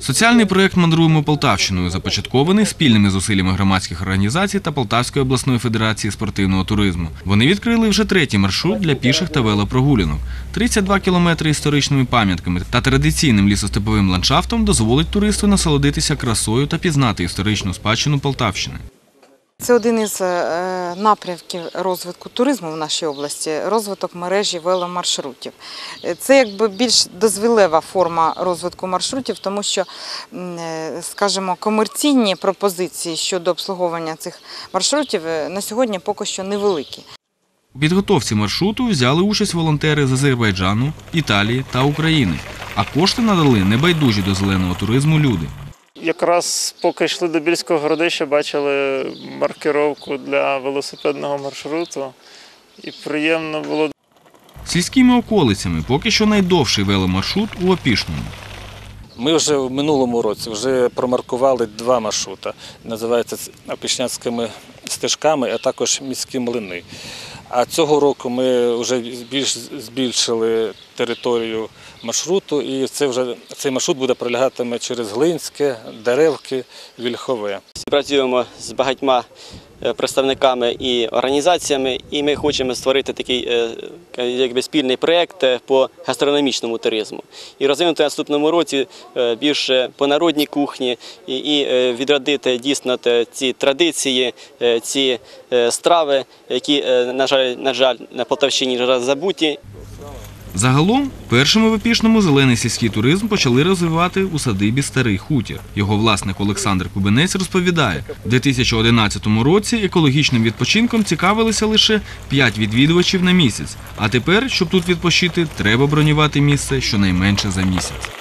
Соціальний проєкт Мандруємо Полтавщиною започаткований спільними зусиллями громадських організацій та Полтавської обласної федерації спортивного туризму. Вони відкрили вже третій маршрут для піших та велопрогулянок. 32 кілометри історичними пам'ятками та традиційним лісостеповим ландшафтом дозволить туристу насолодитися красою та пізнати історичну спадщину Полтавщини. Це один із е, напрямків розвитку туризму в нашій області розвиток мережі веломаршрутів. Е, Це якби більш дозвілева форма розвитку маршрутів, тому що, е, скажімо, комерційні пропозиції щодо обслуговування цих маршрутів на сьогодні поки що невеликі. У підготовці маршруту взяли участь волонтери з Азербайджану, Італії та України, а кошти надали небайдужі до зеленого туризму люди. Якраз поки йшли до Більського городища, бачили маркировку для велосипедного маршруту. І приємно було Сільськими околицями поки що найдовший веломаршрут у Опішному. Ми вже в минулому році вже промаркували два маршрути. Називається це опішняцькими стежками, а також міські млини. А цього року ми вже більш збільшили територію маршруту, і це вже цей маршрут буде пролягатиме через Глинське, Деревки, Вільхове. Працюємо з багатьма представниками і організаціями, і ми хочемо створити такий е, якби спільний проєкт е, по гастрономічному туризму. І розвинути в наступному році е, більше по народній кухні і, е, відродити дійсно ці традиції, е, ці е, страви, які, е, на жаль, на жаль, на Полтавщині забуті Загалом, першому в Епішному зелений сільський туризм почали розвивати у садибі Старий Хутір. Його власник Олександр Кубинець розповідає, у 2011 році екологічним відпочинком цікавилися лише 5 відвідувачів на місяць. А тепер, щоб тут відпочити, треба бронювати місце щонайменше за місяць.